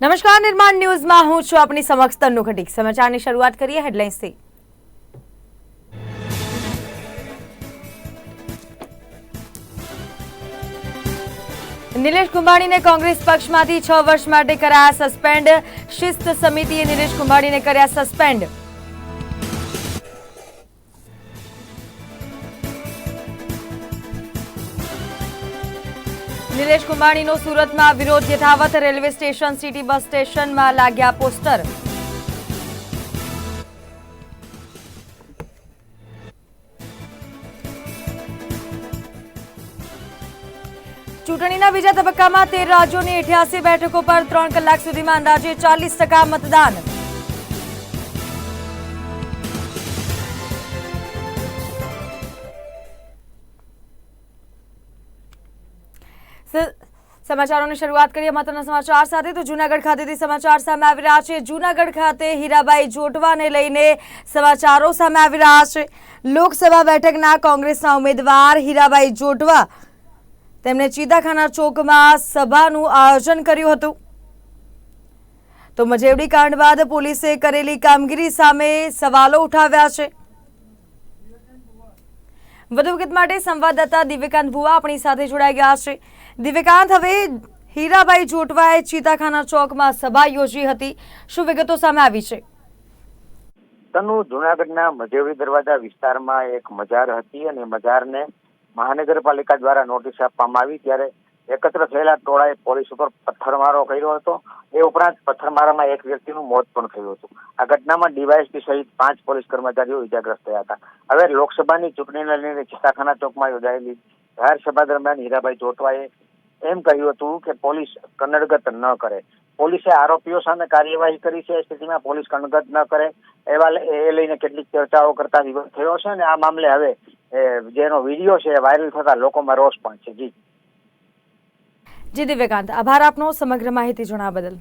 નમસ્કાર, નિર્માણ ન્યૂઝમાં હું છું આપની સમક્ષ તન્નુ ખટીક. સમાચારની શરૂઆત કરીએ હેડલાઇન્સથી. નિલેશ કુંભાણીને કોંગ્રેસ પક્ષમાંથી છ વર્ષ માટે કરાયા સસ્પેન્ડ. શિસ્ત સમિતિએ નિલેશ કુંભાણીને કર્યા સસ્પેન્ડ. નિલેશ કુંભાણીનો સુરતમાં વિરોધ યથાવત રેલવે સ્ટેશન, સિટી બસ સ્ટેશનમાં લાગ્યા પોસ્ટર. ચૂંટણીના બીજા તબક્કામાં તેર રાજ્યોની અઠ્યાસી બેઠકો પર ત્રણ કલાક સુધીમાં અંદાજે ચાલીસ ટકા મતદાન. સમાચારોની શરૂઆત કરીએ મહત્વના સમાચાર સાથે. તો જૂનાગઢ ખાતેથી સમાચાર સામે આવી રહ્યા છે. જૂનાગઢ ખાતે હીરાબાઈ જોટવાને લઈને સમાચારો સામે આવી રહ્યા છે. લોકસભા બેઠકના કોંગ્રેસના ઉમેદવાર હીરાબાઈ જોટવા તેમણે ચીદાખાના ચોકમાં સભાનું આયોજન કર્યું હતું. તો મજેવડી કાંડ બાદ પોલીસે કરેલી કામગીરી સામે સવાલો ઉઠાવ્યા છે. વધુ વિગત માટે સંવાદદાતા દિવ્યકાંત ભુવા આપણી સાથે જોડાઈ ગયા છે. દિવ્યકાંત, હવે હીરાબાઈ જોટવાએ ચીતાખાના ચોકમાં સભા યોજી હતી. શું વિગતો સામે આવી છે? તનુ, જુનાગઢના મજેવડી દરવાજા વિસ્તારમાં એક મજાર હતી અને મજારને મહાનગરપાલિકા દ્વારા નોટિસ આપવામાં આવી ત્યારે એકત્ર થયેલા ટોળાએ પોલીસ ઉપર પથ્થરમારો કર્યો હતો. એ ઉપરાંત પથ્થરમારામાં એક વ્યક્તિનું મોત પણ થયું હતું. આ ઘટનામાં ડીવાયએસપી સહિત પાંચ પોલીસ કર્મચારીઓ ઇજાગ્રસ્ત થયા હતા. હવે લોકસભાની ચૂંટણીને લઈને ચિત્તાખાના ચોકમાં યોજાયેલી જાહેર સભા દરમિયાન હીરાભાઈ જોટવાએ એમ કહ્યું હતું કે પોલીસ કનડગત ન કરે. પોલીસે આરોપીઓ સામે કાર્યવાહી કરી છે. સ્થિતિમાં પોલીસ કનડગત ન કરે. એવા એ લઈને કેટલીક ચર્ચાઓ કરતા વિવાદ થયો છે અને આ મામલે હવે જેનો વીડિયો છે વાયરલ થતા લોકોમાં રોષ પણ છે. જી. જી દિવ્યકાંત, આભાર આપનો સમગ્ર માહિતી જણાવવા બદલ.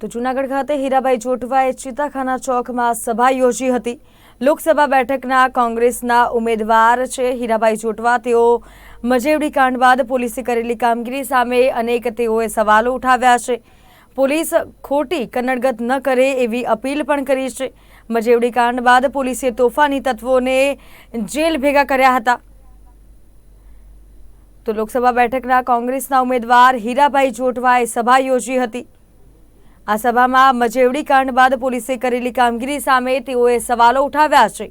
તો જૂનાગઢ ખાતે હીરાભાઈ જોટવાએ ચિતાખાના ચોકમાં સભા યોજી હતી. લોકસભા બેઠકના કોંગ્રેસના ઉમેદવાર છે હીરાભાઈ જોટવા. તેઓ મજેવડી કાંડ બાદ પોલીસે કરેલી કામગીરી સામે અનેક તેઓએ સવાલો ઉઠાવ્યા છે. પોલીસ ખોટી કન્નડગત ન કરે એવી અપીલ પણ કરી છે. મજેવડી કાંડ બાદ પોલીસે તોફાની તત્વોને જેલ ભેગા કર્યા હતા. તો લોકસભા બેઠકના કોંગ્રેસના ઉમેદવાર હીરાભાઈ જોટવાએ સભા યોજી હતી. આ સભામાં મજેવડી કાંડ બાદ પોલીસે કરેલી કામગીરી સામે તેઓએ સવાલો ઉઠાવ્યા છે.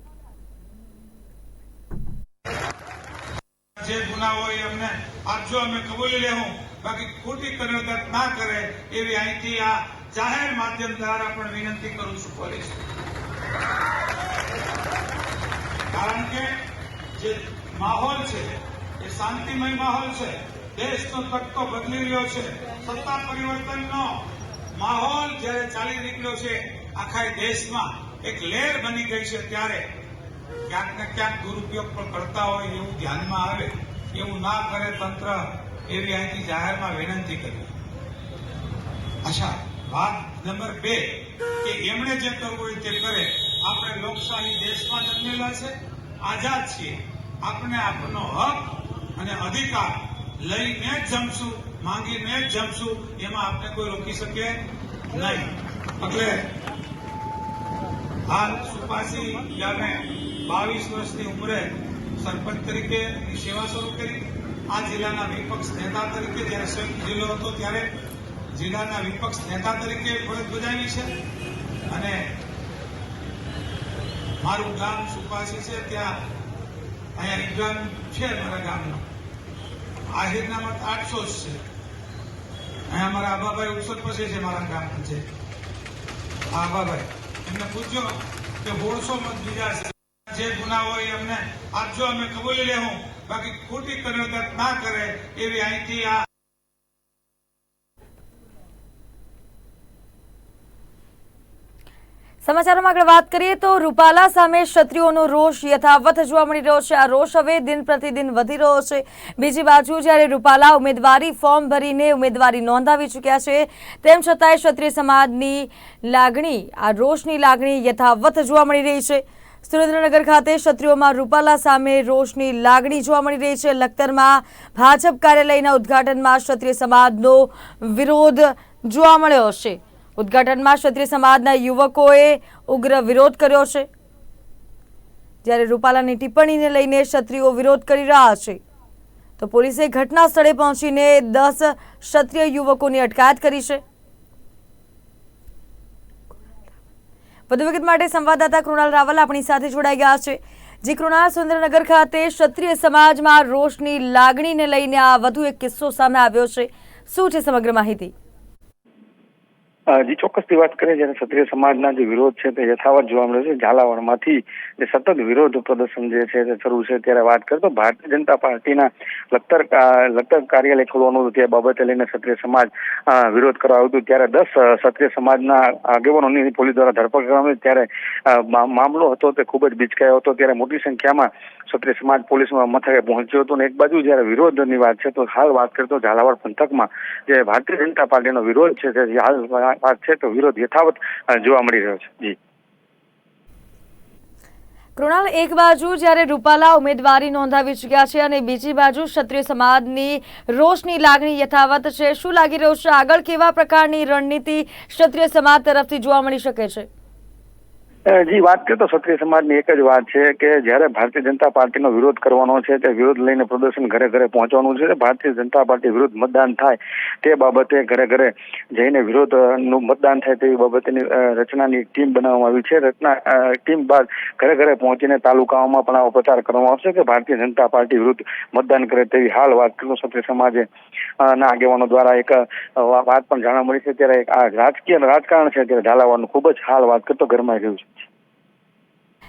જે ગુનાઓ અમને આપજો અમે કબૂલી લેવું બાકી ખોટી કન્નડગત ના કરે એવી અહીંથી આ જાહેર માધ્યમ દ્વારા પણ વિનંતી કરું છું પોલીસ. કારણ કે જે માહોલ છે, એ શાંતિમય માહોલ છે, દેશનો તકતો બદલી રહ્યો છે, સત્તા પરિવર્તનનો માહોલ જ્યારે ચાલી નીકળ્યો છે, આખા દેશમાં એક લહેર બની ગઈ છે ત્યારે ક્યાંક ને ક્યાંક દુરુપયોગ પણ કરતા હોય એવું ધ્યાનમાં આવે, એવું ના કરે તંત્ર, એવી અહીંથી જાહેરમાં વિનંતી કરી. અચ્છા, વાત નંબર બે, કે એમણે જે કરવું હોય તે કરે. આપણે લોકશાહી દેશમાં જન્મેલા છે, આઝાદ છીએ. આપણે આપણો હક અને અધિકાર લઈને જ જમશું, માંગીને જ જમશું, એમાં આપણે કોઈ રોકી શકે નહીં. એટલે હાલ સુપાસી યાને બાવીસ વર્ષની ઉંમરે સરપંચ તરીકે સેવા શરૂ કરી. આ જિલ્લાના વિપક્ષ નેતા તરીકે જ્યારે સંયુક્ત જિલ્લો હતો ત્યારે જિલ્લાના વિપક્ષ નેતા તરીકે ફરજ બજાવી છે. અને મારું ગામ સુપાસી છે, ત્યાં અહીંયા વિદ્વાન છે મારા ગામમાં આહિરના મત આઠસો જ છે. અહીંયા મારા આબાભાઈ ઉત્સવ પછી છે મારા ગામ છે. આ આબાભાઈ એમને પૂછ્યો કે હોળસો મત બીજા છે. જે ગુના અમને આપજો અમે કબૂલી લેવું બાકી ખોટી કન્નડગત ના કરે એવી અહીંથી આ સમાચારોમાં આગળ વાત કરીએ તો રૂપાલા સામે ક્ષત્રિયોનો રોષ યથાવત જોવા મળી રહ્યો છે. આ રોષ હવે દિન પ્રતિદિન વધી રહ્યો છે. બીજી બાજુ જ્યારે રૂપાલા ઉમેદવારી ફોર્મ ભરીને ઉમેદવારી નોંધાવી ચૂક્યા છે, તેમ છતાંય ક્ષત્રિય સમાજની લાગણી, આ રોષની લાગણી યથાવત જોવા મળી રહી છે. સુરેન્દ્રનગર ખાતે ક્ષત્રિયોમાં રૂપાલા સામે રોષની લાગણી જોવા મળી રહી છે. લખતરમાં ભાજપ કાર્યાલયના ઉદ્ઘાટનમાં ક્ષત્રિય સમાજનો વિરોધ જોવા મળ્યો છે. ઉદ્ઘાટનમાં ક્ષત્રિય સમાજના યુવકોએ ઉગ્ર વિરોધ કર્યો છે. જ્યારે રૂપાલાની ટિપ્પણીને લઈને ક્ષત્રિયો વિરોધ કરી રહ્યા છે, તો પોલીસે ઘટના સ્થળે પહોંચીને દસ ક્ષત્રિય યુવકોની અટકાયત કરી છે. વધુ વિગત માટે સંવાદદાતા કૃણાલ રાવલ આપણી સાથે જોડાઈ ગયા છે. જે કૃણાલ, સુરેન્દ્રનગર ખાતે ક્ષત્રિય સમાજમાં રોષની લાગણીને લઈને આ વધુ એક કિસ્સો સામે આવ્યો છે. શું છે સમગ્ર માહિતી? જી ચોક્કસથી વાત કરીએ જ્યારે ક્ષત્રિય સમાજના જે વિરોધ છે તે યથાવત જોવા મળ્યો છે. ઝાલાવાડમાંથી જે સતત વિરોધ પ્રદર્શન જે છે તે શરૂ છે ત્યારે વાત કરતો ભારતીય જનતા પાર્ટીના લખતર લખતર કાર્યાલય ખોલવાનું હતું. તે બાબતે લઈને ક્ષત્રિય સમાજ વિરોધ કરવા આવ્યું હતું. ત્યારે દસ ક્ષત્રિય સમાજના આગેવાનોની પોલીસ દ્વારા ધરપકડ કરવામાં ત્યારે મામલો હતો તે ખૂબ જ બિચકાયો હતો. ત્યારે મોટી સંખ્યામાં ક્ષત્રિય સમાજ પોલીસ મથકે પહોંચ્યો હતો અને એક બાજુ જ્યારે વિરોધની વાત છે, તો હાલ વાત કરતો ઝાલાવાડ પંથકમાં જે ભારતીય જનતા પાર્ટીનો વિરોધ છે તે હાલ વાત છે, તો વિરોધ યથાવત જોવા મળી રહ્યો છે. જી. કૃણાલ, એક બાજુ જ્યારે રૂપાલા ઉમેદવારી નોંધાવી ચૂક્યા છે અને બીજી બાજુ ક્ષત્રિય સમાજની રોષની લાગણી યથાવત છે. શું લાગી રહ્યું છે? આગળ કેવા પ્રકારની રણનીતિ ક્ષત્રિય સમાજ તરફથી જોવા મળી શકે છે? જી, વાત કરીએ તો ક્ષત્રિય સમાજની એક જ વાત છે કે જ્યારે ભારતીય જનતા પાર્ટીનો વિરોધ કરવાનો છે, તે વિરોધ લઈને પ્રદર્શન ઘરે ઘરે પહોંચવાનું છે, ભારતીય જનતા પાર્ટી વિરુદ્ધ મતદાન થાય તે બાબતે ઘરે ઘરે જઈને વિરોધનું મતદાન થાય તેવી બાબતની રચનાની એક ટીમ બનાવવામાં આવી છે. રચના ટીમ બાદ ઘરે ઘરે પહોંચીને તાલુકાઓમાં પણ આવો પ્રચાર કરવામાં આવશે કે ભારતીય જનતા પાર્ટી વિરુદ્ધ મતદાન કરે તેવી હાલ વાત કરું ક્ષત્રિય સમાજે ના આગેવાનો દ્વારા એક વાત પણ જાણવા મળી છે. ત્યારે આ રાજકીય રાજકારણ છે, ત્યારે ઝાલાવાનું ખૂબ જ હાલ વાત કરતો ગરમાઈ રહ્યું છે.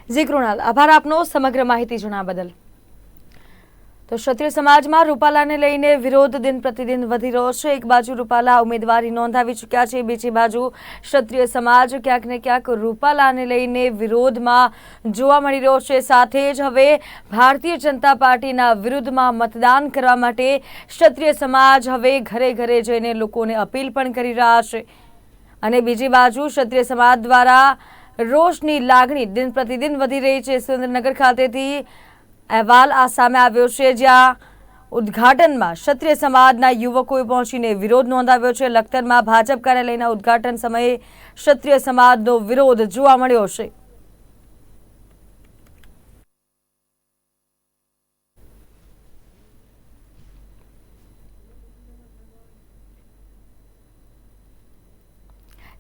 જી કૃણાલ, આભાર આપનો સમગ્ર માહિતી જણાવવા બદલ. તો ક્ષત્રિય સમાજમાં રૂપાલાને લઈને વિરોધ દિન પ્રતિદિન વધી રહ્યો છે. એક બાજુ રૂપાલા ઉમેદવારી નોંધાવી ચૂક્યા છે, બીજી બાજુ ક્ષત્રિય સમાજ ક્યાંક ને ક્યાંક રૂપાલાને લઈને વિરોધમાં જોવા મળી રહ્યો છે. સાથે જ હવે ભારતીય જનતા પાર્ટીના વિરુદ્ધમાં મતદાન કરવા માટે ક્ષત્રિય સમાજ હવે ઘરે ઘરે જઈને લોકોને અપીલ પણ કરી રહ્યા છે. અને બીજી બાજુ ક્ષત્રિય સમાજ દ્વારા રોષની લાગણી દિન પ્રતિદિન વધી રહી છે. સુરેન્દ્રનગર ખાતેથી અહેવાલ આ સામે આવ્યો છે, જ્યાં ઉદ્ઘાટનમાં ક્ષત્રિય સમાજના યુવકોએ પહોંચીને વિરોધ નોંધાવ્યો છે. લખતરમાં ભાજપ કાર્યાલયના ઉદ્ઘાટન સમયે ક્ષત્રિય સમાજનો વિરોધ જોવા મળ્યો છે.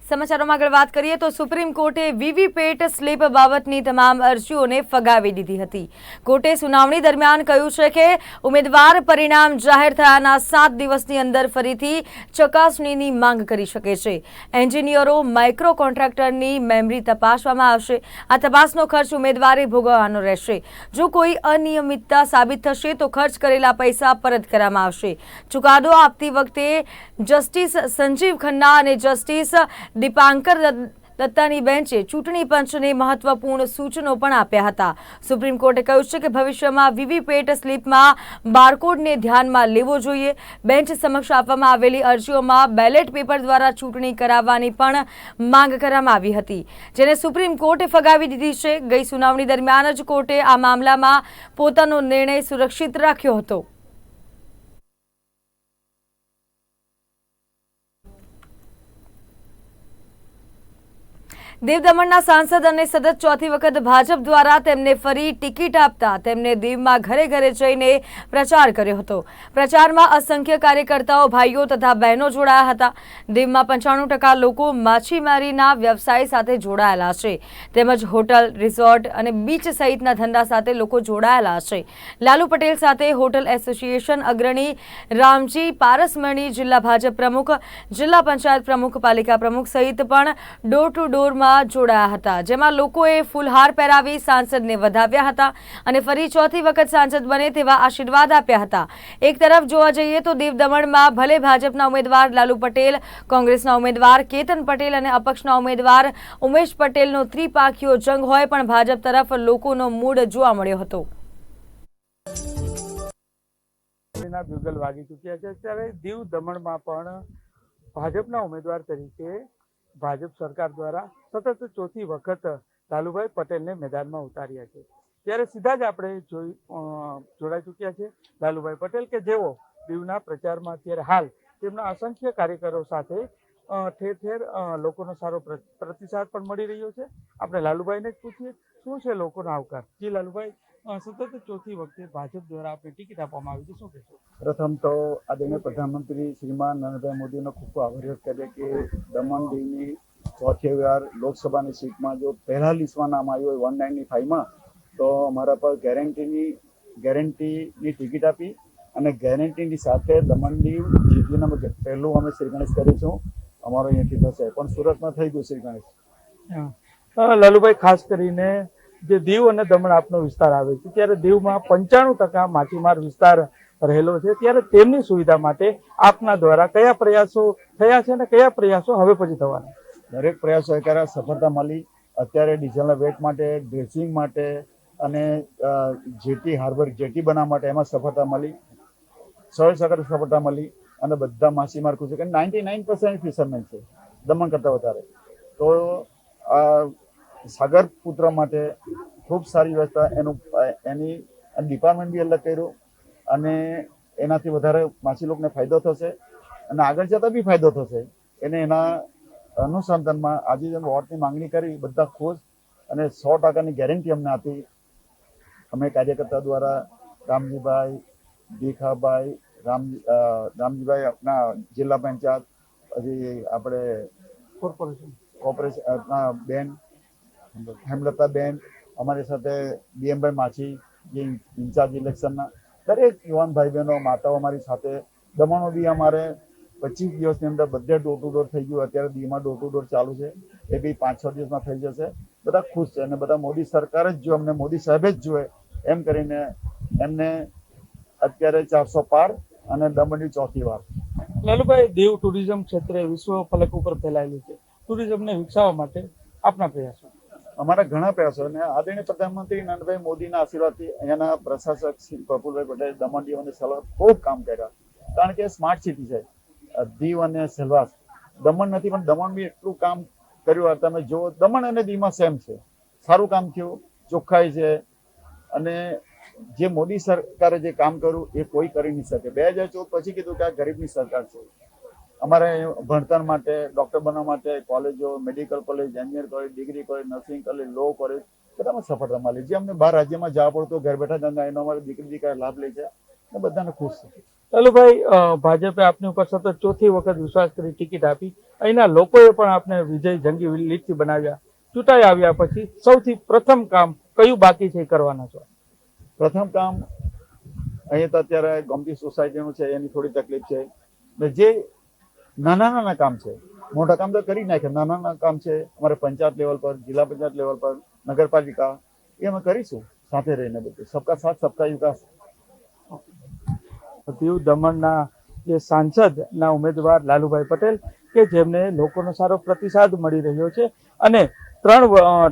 સમાચારોમાં આગળ વાત કરીએ તો સુપ્રીમ કોર્ટે વીવીપેટ સ્લીપ બાબતની તમામ અરજીઓને ફગાવી દીધી હતી. કોર્ટે સુનાવણી દરમિયાન કહ્યું છે કે ઉમેદવાર પરિણામ જાહેર થયાના સાત દિવસની અંદર ફરીથી ચકાસણીની માંગ કરી શકે છે. એન્જિનિયરો માઇક્રો કોન્ટ્રાક્ટરની મેમરી તપાસવામાં આવશે. આ તપાસનો ખર્ચ ઉમેદવારે ભોગવવાનો રહેશે. જો કોઈ અનિયમિતતા સાબિત થશે તો ખર્ચ કરેલા પૈસા પરત કરવામાં આવશે. ચુકાદો આપતી વખતે જસ્ટિસ સંજીવ ખન્ના અને જસ્ટિસ દીપાંકર દત્ત- દત્તાની બેન્ચે ચૂંટણી પંચને મહત્વપૂર્ણ સૂચનો પણ આપ્યા હતા. સુપ્રીમ કોર્ટે કહ્યું છે કે ભવિષ્યમાં વીવીપેટ સ્લીપમાં બારકોડને ધ્યાનમાં લેવો જોઈએ. બેન્ચ સમક્ષ આપવામાં આવેલી અરજીઓમાં બેલેટ પેપર દ્વારા ચૂંટણી કરાવવાની પણ માંગ કરવામાં આવી હતી. જેને સુપ્રીમ કોર્ટે ફગાવી દીધી છે. ગઈ સુનાવણી દરમિયાન જ કોર્ટે આ મામલામાં પોતાનો નિર્ણય સુરક્ષિત રાખ્યો હતો. દીવ દમણના સાંસદ અને સતત ચોથી વખત ભાજપ દ્વારા તેમને ફરી ટિકિટ આપતા તેમને દીવમાં ઘરે ઘરે જઈને પ્રચાર કર્યો હતો. પ્રચારમાં અસંખ્ય કાર્યકર્તાઓ, ભાઈઓ તથા બહેનો જોડાયા હતા. દીવમાં પંચાણું ટકા લોકો માછીમારીના વ્યવસાય સાથે જોડાયેલા છે. તેમજ હોટલ, રિસોર્ટ અને બીચ સહિતના ધંધા સાથે લોકો જોડાયેલા છે. લાલુ પટેલ સાથે હોટલ એસોસિએશન અગ્રણી રામજી પારસમણી, જિલ્લા ભાજપ પ્રમુખ, જિલ્લા પંચાયત પ્રમુખ, પાલિકા પ્રમુખ સહિત પણ ડોર ટુ ડોરમાં જોડાયા હતા, જેમાં લોકોએ ફૂલહાર પહેરાવી સાંસદને વધાવ્યા હતા અને ફરી ચોથી વખત સાંસદ બને તેવા આશીર્વાદ આપ્યા હતા. એક તરફ જોવા જઈએ તો દીવ દમણમાં ભલે ભાજપના ઉમેદવાર લાલુ પટેલ, કોંગ્રેસના ઉમેદવાર કેતન પટેલ અને અપક્ષના ઉમેદવાર ઉમેશ પટેલનો ત્રિપાખીઓ જંગ હોય પણ ભાજપ તરફ લોકોનો મૂડ જોવા મળ્યો હતો. ભાજપના ઉમેદવાર તરીકે ભાજપ સરકાર દ્વારા સતત ચોથી વખત લાલુભાઈ પટેલને મેદાનમાં ઉતાર્યા છે. ત્યારે સીધા જ આપણે જોઈ જોડાઈ ચૂક્યા છે લાલુભાઈ પટેલ કે જેઓ દીવના પ્રચારમાં અત્યારે હાલ તેમના અસંખ્ય કાર્યકરો સાથે ઠેર ઠેર લોકોનો સારો પ્ર- પ્રતિસાદ પણ મળી રહ્યો છે. આપણે લાલુભાઈને જ પૂછીએ, શું છે લોકોનો આવકાર? જી લાલુભાઈ. સતત ચોથી વખતે ભાજપ દ્વારા આપણે ટિકિટ આપવામાં આવી છે. શું કહેશો? પ્રથમ તો આદરણીય પ્રધાનમંત્રી શ્રીમાન નરેન્દ્રભાઈ મોદીનો ખૂબ ખૂબ આભાર વ્યક્ત કરીએ કે દમણ દીવની ચોથી વાર લોકસભાની સીટમાં જો પહેલા લિસ્ટમાં નામ આવ્યું હોય વન નાઇન્ટી ફાઇવમાં તો અમારા પર ગેરંટીની ગેરંટીની ટિકિટ આપી અને ગેરંટીની સાથે દમણ દીવ જીતવીને અમે પહેલું અમે શ્રી ગણેશ કરીશું અમારો અહીંયાથી થશે પણ સુરતમાં થઈ ગયું શ્રી ગણેશ. લાલુભાઈ ખાસ કરીને જે દીવ અને દમણ આપનો વિસ્તાર આવે છે, ત્યારે દીવમાં પંચાણું ટકા માછીમાર વિસ્તાર રહેલો છે, ત્યારે તેમની સુવિધા માટે આપના દ્વારા કયા પ્રયાસો થયા છે અને કયા પ્રયાસો હવે પછી થવાના? દરેક પ્રયાસો અત્યારે સફળતા મળી. અત્યારે ડીઝલના વેટ માટે, ડ્રેસિંગ માટે અને જેટી હાર્બર જેટી બનાવવા માટે એમાં સફળતા મળી. સો ટકા સફળતા મળી અને બધા માછીમાર ખુશ છે. કે નાઇન્ટી નાઇન પર્સન્ટ ફિશરમેન છે, દમણ કરતાં વધારે. તો સાગર પુત્ર માટે ખૂબ સારી વ્યવસ્થા એનું એની ડિપાર્ટમેન્ટ બી અલગ કર્યું અને એનાથી વધારે માછી લોકોને ફાયદો થશે અને આગળ જતાં બી ફાયદો થશે. એને એના અનુસંધાનમાં આજે જેમ વોર્ડની માંગણી કરી બધા ખુશ અને સો ટકાની ગેરંટી અમને આપી. અમે કાર્યકર્તા દ્વારા રામજીભાઈ ભીખાભાઈ રામ રામજીભાઈ આપણા જિલ્લા પંચાયત પછી આપણે કોર્પોરેશન કોર્પોરેશન બેન હેમલતાબેન, અમારી સાથે બીએમભાઈ માછી, જે ઇન્ચાર્જ ઇલેક્શનના દરેક યુવાન ભાઈ બહેનો માતાઓ અમારી સાથે. દમણો બી અમારે પચીસ દિવસની અંદર બધે ડોર ટુ ડોર થઈ ગયું. અત્યારે દીમાં ડોર ટુ ડોર ચાલુ છે. એ બી પાંચ છ દિવસમાં થઈ જશે. બધા ખુશ છે અને બધા મોદી સરકાર જ જો અમને મોદી સાહેબ જ જોઈએ એમ કરીને એમને અત્યારે ચારસો પાર અને દમણની ચોથી વાર. લાલુભાઈ, દેવ ટુરિઝમ ક્ષેત્રે વિશ્વ ફલક ઉપર ફેલાયેલું છે. ટુરિઝમને વિકસાવવા માટે આપના પ્રયાસો. અમારા ઘણા પ્રયાસો અને આદરણીય પ્રધાનમંત્રી નરેન્દ્રભાઈ મોદીના આશીર્વાદથી અહીંયાના પ્રશાસક શ્રી પ્રફુલભાઈ પટેલ દમણ દીવ અને સલવાસ ખૂબ કામ કર્યા. કારણ કે સ્માર્ટ સિટી છે. દીવ અને સલવાસ દમણ નથી, પણ દમણ બી એટલું કામ કર્યું. તમે જો દમણ અને દીવમાં સેમ છે. સારું કામ થયું, ચોખ્ખાઈ છે. અને જે મોદી સરકારે જે કામ કર્યું, એ કોઈ કરી નહીં શકે. બે હજાર ચૌદ પછી કીધું કે આ ગરીબની સરકાર છે. અમારે ભણતર માટે ડોક્ટર બનવા માટે કોલેજો medical college engineer college degree college nursing college law college બધામાં સફળતા મળી જે અમને બહાર રાજ્યમાં જવા પડતું ઘર બેઠા ધંધા એનો અમારે દીકરી દીકરા લાભ લે છે. અને બધાને ખુશ છે. લાલુભાઈ ભાઈ ભાજપે આપની ઉપર સતત ચોથી વખત વિશ્વાસ કરી ટિકિટ આપી. અહીંના લોકોએ પણ આપને વિજય જંગી લીટથી બનાવ્યા. ચૂંટાઈ આવ્યા પછી સૌથી પ્રથમ કામ કયું બાકી છે એ કરવાના છો? પ્રથમ કામ અહીંયા તો અત્યારે ગમતી સોસાયટીનું છે એની થોડી તકલીફ છે. ને જે નાના નાના કામ છે. મોટા કામ તો કરી નાખે નાના નાના કામ છે. અમારે પંચાયત લેવલ પર, જિલ્લા પંચાયત લેવલ પર, નગરપાલિકા, એ અમે કરીશું સાથે રહીને બધું. સબકા સાથ, સબકા વિકાસ. દીવ દમણના જે સાંસદના ઉમેદવાર લાલુભાઈ પટેલ, કે જેમને લોકોનો સારો પ્રતિસાદ મળી રહ્યો છે અને ત્રણ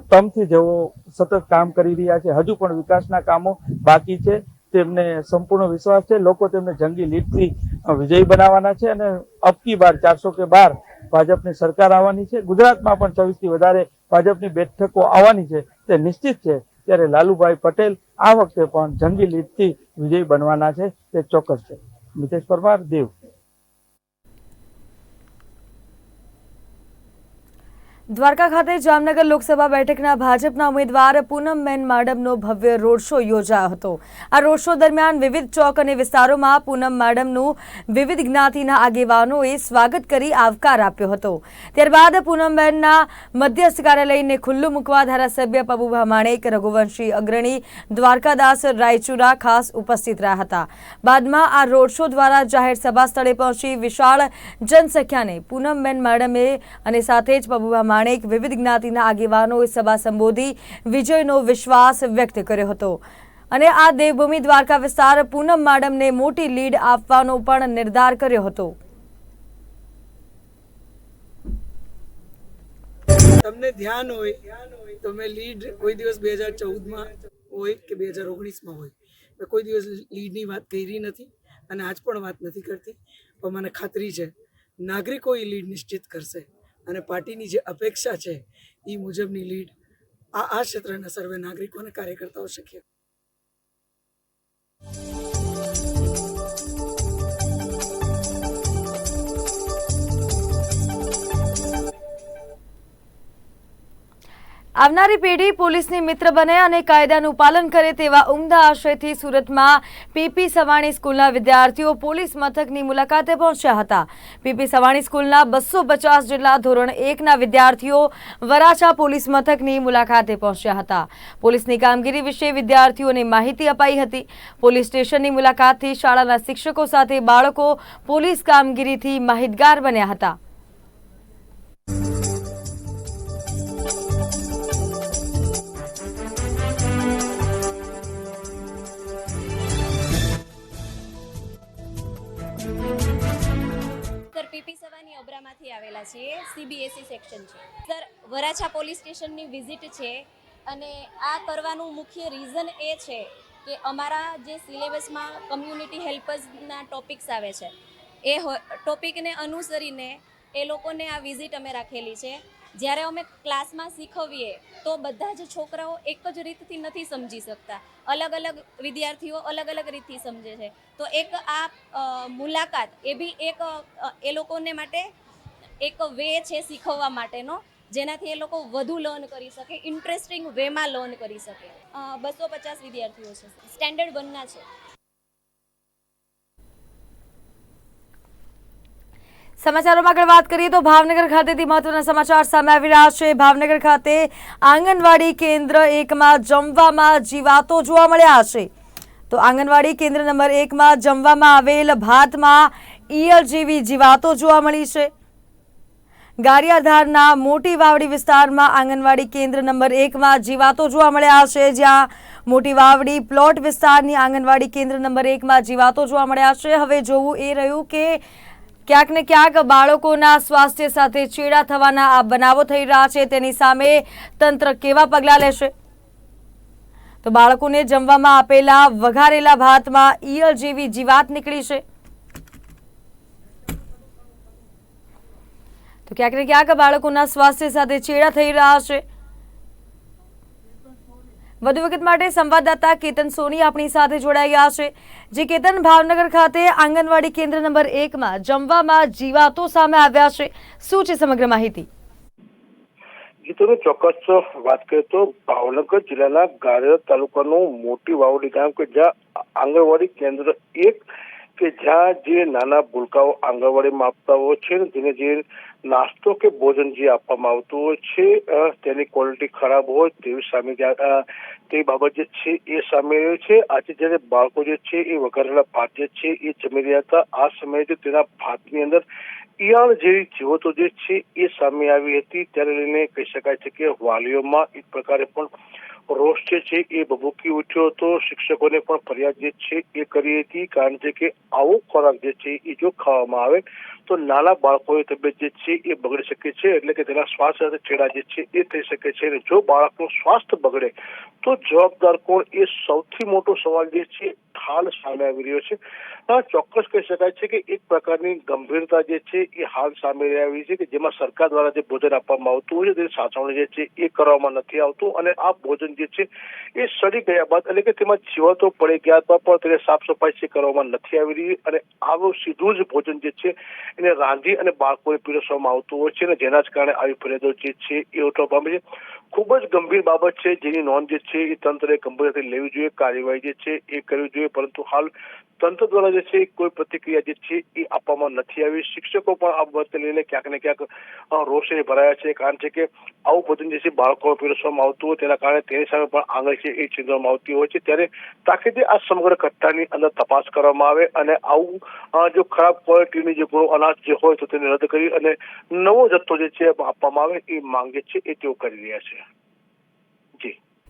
ટર્મથી જેઓ સતત કામ કરી રહ્યા છે. હજુ પણ વિકાસના કામો બાકી છે. તેમને સંપૂર્ણ વિશ્વાસ છે. લોકો તેમને જંગી લીડથી વિજયી બનાવવાના છે અને અબકી બાર ચારસો કે બાર ભાજપની સરકાર આવવાની છે. ગુજરાતમાં પણ ચોવીસથી વધારે ભાજપની બેઠકો આવવાની છે. તે નિશ્ચિત છે. ત્યારે લાલુભાઈ પટેલ આ વખતે પણ જંગી લીડથી વિજયી બનવાના છે. તે ચોક્કસ છે. મિતેશ પરમાર, દેવ. દ્વારકા ખાતે જામનગર લોકસભા બેઠકના ભાજપના ઉમેદવાર પૂનમબેન માડમનો ભવ્ય રોડ શો યોજાયો હતો. આ રોડ શો દરમિયાન વિવિધ ચોક અને વિસ્તારોમાં પૂનમ માડમનું વિવિધ જ્ઞાતિના આગેવાનોએ સ્વાગત કરી આવકાર આપ્યો હતો. ત્યારબાદ પૂનમબેનના મધ્યસ્થ કાર્યાલયને ખુલ્લું મૂકવા ધારાસભ્ય પબુભા માણેક રઘુવંશી અગ્રણી દ્વારકાદાસ રાયચુરા ખાસ ઉપસ્થિત રહ્યા હતા. બાદમાં આ રોડ શો દ્વારા જાહેર સભા સ્થળે પહોંચી વિશાળ જનસંખ્યાને પૂનમબેન મેડમે અને સાથે જ પબુભા માણેક વિવિધ જ્ઞાતિના આગેવાનોએ સભા સંબોધી વિજયનો વિશ્વાસ વ્યક્ત કર્યો હતો. અને આ દેવભૂમિ દ્વારકા વિસ્તાર પૂનમ માડમને મોટી લીડ આપવાનો પણ નિર્ધાર કર્યો હતો. તમને ધ્યાન હોય તો મેં લીડ કોઈ દિવસ બે હજાર ચૌદમાં હોય કે બે હજાર ઓગણીસમાં હોય, મેં કોઈ દિવસ લીડની વાત કરી નથી અને આજ પણ વાત નથી કરતી. પણ મને ખાતરી છે, નાગરિકો એ લીડ નિશ્ચિત કરશે. અને પાર્ટીની જે અપેક્ષા છે એ મુજબની લીડ આ આ ક્ષેત્રના સર્વે નાગરિકો અને કાર્યકર્તાઓ શક્ય. આવનારી પેઢી પોલીસની મિત્ર બને અને કાયદાનું પાલન કરે તેવા ઉમદા આશયથી સુરતમાં પીપી સવાણી સ્કૂલના વિદ્યાર્થીઓ પોલીસ મથકની મુલાકાતે પહોંચ્યા હતા. પીપી સવાણી સ્કૂલના બસો પચાસ જેટલા ધોરણ એકના વિદ્યાર્થીઓ વરાછા પોલીસ મથકની મુલાકાતે પહોંચ્યા હતા. પોલીસની કામગીરી વિશે વિદ્યાર્થીઓને માહિતી અપાઈ હતી. પોલીસ સ્ટેશનની મુલાકાતથી શાળાના શિક્ષકો સાથે બાળકો પોલીસ કામગીરીથી માહિતગાર બન્યા હતા. સર સવાની અબરામાંથી આવેલા છીએ સીબીએસઈ સેક્શન છે. સર, વરાછા પોલીસ સ્ટેશનની વિઝિટ છે અને આ કરવાનું મુખ્ય રીઝન એ છે કે અમારા જે સિલેબસમાં કમ્યુનિટી હેલ્પર્સના ટોપિક્સ આવે છે, એ ટોપિકને અનુસરીને એ લોકોને આ વિઝિટ અમે રાખેલી છે. જ્યારે અમે ક્લાસમાં શીખવીએ, તો બધા જ છોકરાઓ એક જ રીતથી નથી સમજી શકતા. અલગ અલગ વિદ્યાર્થીઓ અલગ અલગ રીતથી સમજે છે. તો એક આ મુલાકાત એ બી એક એ લોકોને માટે એક વે છે શીખવવા માટેનો, જેનાથી એ લોકો વધુ લર્ન કરી શકે, ઇન્ટરેસ્ટિંગ વેમાં લર્ન કરી શકે. બસો પચાસ વિદ્યાર્થીઓ છે. સ્ટેન્ડર્ડ વનના છે. સમાચારોમાં આગળ વાત કરીએ તો ભાવનગર ખાતેથી મહત્વના સમાચાર સામે આવી રહ્યા છે. ભાવનગર ખાતે આંગણવાડી કેન્દ્ર એકમાં જમવામાં જીવાતો જોવા મળ્યા છે. તો આંગણવાડી કેન્દ્ર નંબર એકમાં જમવામાં આવેલ ભાતમાં ઈયળ જેવી જીવાતો જોવા મળી છે. ગારિયાધારના મોટી વાવડી વિસ્તારમાં આંગણવાડી કેન્દ્ર નંબર એકમાં જીવાતો જોવા મળ્યા છે. જ્યાં મોટી વાવડી પ્લોટ વિસ્તારની આંગણવાડી કેન્દ્ર નંબર એકમાં જીવાતો જોવા મળ્યા છે. હવે જોવું એ રહ્યું કે ક્યાંક ને ક્યાંક બાળકોના સ્વાસ્થ્ય સાથે ચેડા થવાના આ બનાવો થઈ રહ્યા છે. તેની સામે તંત્ર કેવા પગલાં લેશે? તો બાળકોને જમવામાં આપેલા વઘારેલા ભાતમાં ઈયળ જેવી જીવાત નીકળી છે. તો ક્યાંક ને ક્યાંક બાળકોના સ્વાસ્થ્ય સાથે ચેડા થઈ રહ્યા છે. વધુ વખત માટે સંવાદદાતા કેતન સોની આપણી સાથે જોડાઈ ગયા છે. જે કેતન, ભાવનગર ખાતે આંગણવાડી કેન્દ્ર નંબર એકમાં જમવામાં જીવાતો સામે આવ્યા છે. શું છે સમગ્ર માહિતી? ગીતોની ચોક્કસ વાત કરીએ તો ભાવનગર જિલ્લાના ગારેર તાલુકાનું મોટી વાવડી ગામ કે જ્યાં આંગણવાડી કેન્દ્ર એક કે જ્યાં જે નાના ભૂલકાઓ આંગણવાડીમાં આપતા હોય છે ને તેને જે નાસ્તો કે ભોજન જે આપવામાં આવતું હોય છે તેની ક્વોલિટી ખરાબ હોય તેવી સામે તે બાબત જે છે એ સામે છે. આજે જ્યારે બાળકો જે છે એ વઘારેલા ભાત જે છે એ જમી રહ્યા હતા, આ સમયે જે તેના ભાતની અંદર ઈયાળ જેવી જીવતો જે છે એ સામે આવી હતી, ત્યારે લઈને કહી શકાય છે કે વાલીઓમાં એક પ્રકારે પણ રોષ જે છે એ ભભૂકી ઉઠ્યો હતો. શિક્ષકોને પણ ફરિયાદ જે છે એ કરી હતી. કારણ છે કે આવો ખોરાક જે છે એ જો ખાવામાં આવે તો નાના બાળકોની તબિયત જે છે એ બગડી શકે છે. એટલે કે તેના સ્વાસ્થ્ય સાથે ચેડા જે છે એ થઈ શકે છે. અને જો બાળકનું સ્વાસ્થ્ય બગડે તો જવાબદાર કોણ? એ સૌથી મોટો સવાલ જે છે હાલ સામે આવી રહ્યો છે ચોક્કસ કહી શકાય છે કે એક પ્રકારની ગંભીરતા જે છે એ હાલ સામે આવી છે કે જેમાં સરકાર દ્વારા જે ભોજન આપવામાં આવતું હોય છે તેની સાચવણી જે છે એ કરવામાં નથી આવતું અને આ ભોજન જે છે એ સડી ગયા બાદ એટલે કે તેમાં જીવાતો પડી ગયા બાદ પણ તેને સાફ સફાઈ છે કરવામાં નથી આવી રહી અને આવું સીધું જ ભોજન જે છે એને રાંધી અને બાળકોને પીરસવામાં આવતું હોય છે અને જેના જ કારણે આવી ફરિયાદો જે છે એ ઉઠવા પામે છે ખૂબ જ ગંભીર બાબત છે જેની નોંધ જે છે એ તંત્રએ ગંભીરતાથી લેવી જોઈએ, કાર્યવાહી જે છે, એ કરવી જોઈએ। પરંતુ હાલ તંત્ર દ્વારા જે છે, કોઈ પ્રતિક્રિયા જે છે, એ આપવામાં નથી આવી. શિક્ષકો પણ આ બાબતને લઈને ક્યાંક ને ક્યાંક રોષે ભરાયા છે. કારણ છે કે આવું ભોજન જે છે બાળકોને પીરસવામાં આવતું હોય, તેના કારણે તેની સામે પણ આંગળ છે, એ ચીંધવામાં આવતી હોય છે. ત્યારે તાકીદે આ સમગ્ર ઘટનાની અંદર તપાસ કરવામાં આવે અને આવું જો ખરાબ ક્વોલિટીની જે ગુણો, અનાજ જે હોય, તો તેને રદ કરી અને નવો જથ્થો જે છે, આપવામાં આવે એ માંગ છે, એ તેઓ કરી રહ્યા છે.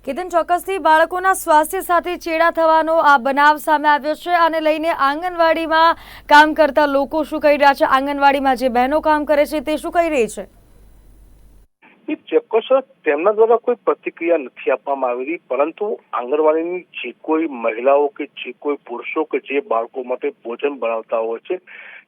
કેતન ચોક્કસથી બાળકોના સ્વાસ્થ્ય સાથે ચેડા થવાનો આ બનાવ સામે આવ્યો છે આને લઈને આંગણવાડીમાં કામ કરતા લોકો શું કહી રહ્યા છે? આંગણવાડીમાં જે બહેનો કામ કરે છે તે શું કહી રહી છે? ચોક્કસ તેમના દ્વારા કોઈ પ્રતિક્રિયા નથી આપવામાં આવી રહી પરંતુ આંગણવાડીની જે કોઈ મહિલાઓ કે જે કોઈ પુરુષો કે જે બાળકો માટે ભોજન બનાવતા હોય છે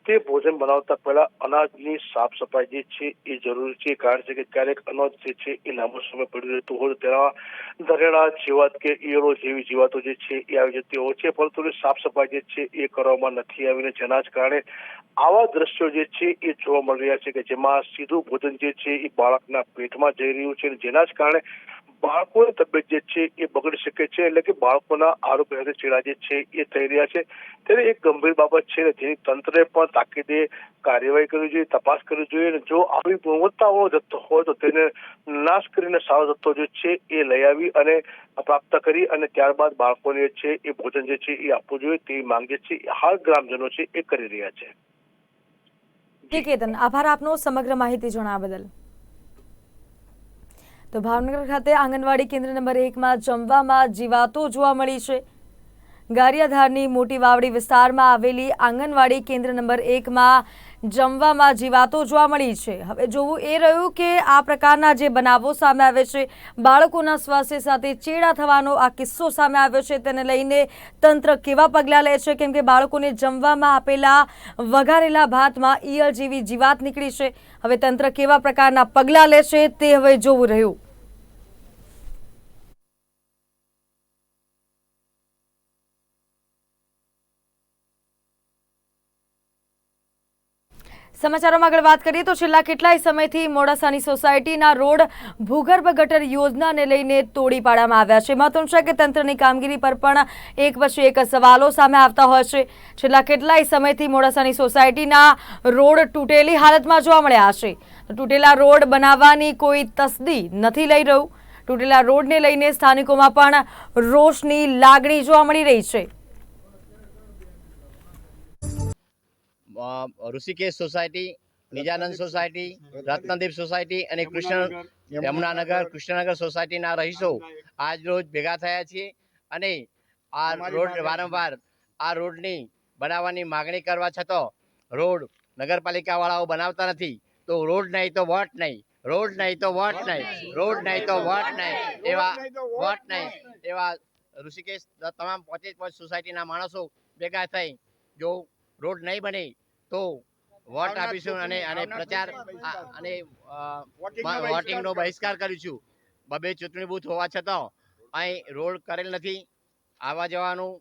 તે ભોજન બનાવતા પહેલા અનાજની સાફ સફાઈ જે છે એ જરૂરી છે. કારણ છે કે ક્યારેક અનાજ જે છે એ લાંબો સમય પડી રહેતું હોય તેમાં ધરેડા જીવાત કે ઈયળો જેવી જીવાતો જે છે એ આવી જતી હોય છે. પરંતુ સાફ સફાઈ જે છે એ કરવામાં નથી આવીને જેના જ કારણે આવા દ્રશ્યો જે છે એ જોવા મળી રહ્યા છે કે જેમાં સીધું ભોજન જે છે એ બાળકના પેટમાં જઈ રહ્યું છે જેના જ કારણે બાળકોની તબિયત જે છે એ બગડી શકે છે એટલે કે બાળકોના આરોગ્ય સાથે ચેડા જે છે એ થઈ રહ્યા છે. ત્યારે એક ગંભીર બાબત છે જેની તંત્રે પણ તાકીદે કાર્યવાહી કરવી જોઈએ, તપાસ કરવી જોઈએ અને જો આવી ગુણવત્તાવાળો જથ્થો હોય તો તેને નાશ કરીને સારો જથ્થો જે છે એ લઈ આવી અને પ્રાપ્ત કરી અને ત્યારબાદ બાળકોને છે એ ભોજન જે છે એ આપવું જોઈએ તેવી માંગ જે છે હાલ ગ્રામજનો છે એ કરી રહ્યા છે. કેતન, આભાર આપનો સમગ્ર માહિતી જણાવવા બદલ. તો ભાવનગર ખાતે આંગણવાડી કેન્દ્ર નંબર એકમાં જમવામાં જીવાતો જોવા મળી છે. ગારિયાધારની મોટી વાવડી વિસ્તારમાં આવેલી આંગણવાડી કેન્દ્ર નંબર એકમાં જમવામાં જીવાતો જોવા મળી છે. હવે જોવું એ રહ્યું કે આ પ્રકારના જે બનાવો સામે આવે છે, બાળકોના સ્વાસ્થ્ય સાથે ચેડા થવાનો આ કિસ્સો સામે આવ્યો છે. તેને લઈને તંત્ર કેવા પગલાં લે છે? કેમ કે બાળકોને જમવામાં આપેલા વઘારેલા ભાતમાં ઈયળ જેવી જીવાત નીકળી છે. હવે તંત્ર કેવા પ્રકારના પગલાં લે છે તે હવે જોવું રહ્યું. સમાચારોમાં આગળ વાત કરીએ તો છેલ્લા કેટલાય સમયથી મોડાસાની સોસાયટીના રોડ ભૂગર્ભ ગટર યોજનાને લઈને તોડી પાડવામાં આવ્યા છે. મહત્વનું છે કે તંત્રની કામગીરી પર પણ એક પછી એક સવાલો સામે આવતા હોય છે. છેલ્લા કેટલાય સમયથી મોડાસાની સોસાયટીના રોડ તૂટેલી હાલતમાં જોવા મળ્યા છે. તૂટેલા રોડ બનાવવાની કોઈ તસદી નથી લઈ રહ્યું. તૂટેલા રોડને લઈને સ્થાનિકોમાં પણ રોષની લાગણી જોવા મળી રહી છે. Rishikesh society Nijanand society Ratnadeep society અને કૃષ્ણ યમુનાનગર. કૃષ્ણનગર સોસાયટીના રહીશો આજ રોજ ભેગા થયા છીએ અને આ રોડ વારંવાર આ રોડની બનાવવાની માગણી કરવા છતાં રોડ નગરપાલિકાવાળાઓ બનાવતા નથી. તો રોડ નહીં તો વોટ નહીં. રોડ નહીં તો વોટ નહીં. રોડ નહીં તો વોટ નહીં. એવા વોટ નહીં. એવા ઋષિકેશ તમામ પચીસ પોચ સોસાયટીના માણસો ભેગા થઈ જો રોડ નહીં બને તો વોટ આપીશું અને અને પ્રચાર અને વોટિંગનો બહિષ્કાર કરીશું બબે ચૂંટણી બૂથ હોવા છતાં અહીં રોડ કરેલ નથી. આવવા જવાનું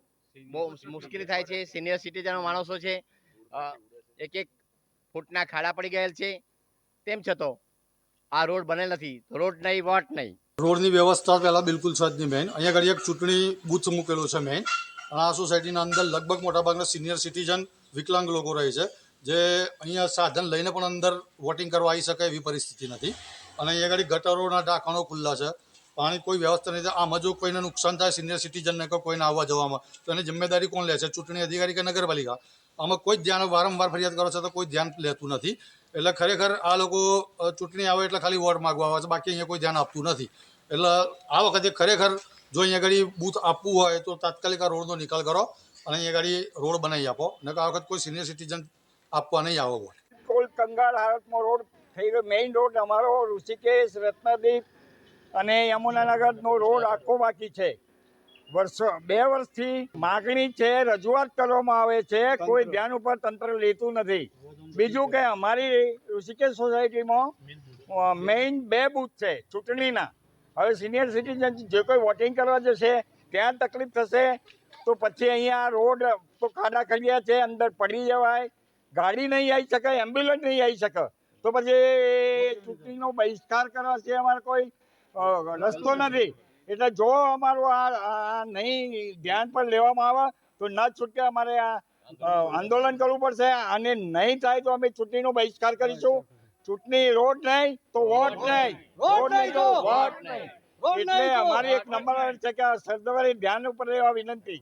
બહુ મુશ્કેલી થાય છે. સિનિયર સિટીઝન માણસો છે. એક એક ફૂટના ખાડા પડી ગયેલ છે. તેમ છતાં આ રોડ બનેલ નથી. રોડ નહીં વોટ નહીં. રોડની વ્યવસ્થા પહેલાં બિલકુલ છે જ નહીં મેન. અહીંયા આગળ એક ચૂંટણી બૂથ મૂકેલું છે મેન. અને આ સોસાયટીના અંદર લગભગ મોટાભાગના સિનિયર સિટીઝન વિકલાંગ લોકો રહે છે. જે અહીંયા સાધન લઈને પણ અંદર વોટિંગ કરવા આવી શકે એવી પરિસ્થિતિ નથી. અને અહીંયા આગળ ગટરોના ઢાંકણો ખુલ્લા છે. પાણી કોઈ વ્યવસ્થા નથી આમાં જો કોઈને નુકસાન થાય સિનિયર સિટીઝનને કે કોઈને આવવા જવામાં, તો એની જિમ્મેદારી કોણ લે છે? ચૂંટણી અધિકારી કે નગરપાલિકા? આમાં કોઈ ધ્યાન વારંવાર ફરિયાદ કરો છો તો કોઈ ધ્યાન લેતું નથી. એટલે ખરેખર આ લોકો ચૂંટણી આવે એટલે ખાલી વોટ માગવા આવે છે. બાકી અહીંયા કોઈ ધ્યાન આપતું નથી. એટલે આ વખતે ખરેખર જો અહીંયા આગળ બૂથ આપવું હોય તો તાત્કાલિક આ રોડનો નિકાલ કરો અને અહીંયા આગળ રોડ બનાવી આપો. નકર આ વખત કોઈ સિનિયર સિટીઝન આપવા નહીં આવો વોટ બિલકુલ કંગાળ હાલતમાં રોડ થઈ ગયો. મેઇન રોડ અમારો ઋષિકેશ રત્નદીપ અને યમુનાનગરનો રોડ આખો બાકી છે. વર્ષો બે વર્ષથી માગણી છે રજૂઆત કરવામાં આવે છે. કોઈ ધ્યાન ઉપર તંત્ર લેતું નથી. બીજું કે અમારી ઋષિકેશ સોસાયટીમાં મેઇન બે બૂથ છે ચૂંટણીના. હવે સિનિયર સિટીઝન જે કોઈ વોટિંગ કરવા જશે ત્યાં તકલીફ થશે તો પછી અહીંયા રોડ તો ખાડા ખડિયા છે અંદર પડી જવાય. ગાડી નહીં આવી શકે એમ્બ્યુલન્સ નહીં આવી શકે. તો પછી ચૂંટણીનો બહિષ્કાર કરવા છે અમારે કોઈ રસ્તો નથી. એટલે જો અમારું આ નહીં ધ્યાન પર લેવામાં આવે તો ન છૂટકે અમારે આ આંદોલન કરવું પડશે. અને નહીં થાય તો અમે ચૂંટણીનો બહિષ્કાર કરીશું. ચૂંટણી રોડ નહીં તો વોટ નહીં. રોડ નહીં તો વોટ નહીં. એટલે અમારી એક નંબર છે કે સરદારી ધ્યાન ઉપર લેવા વિનંતી.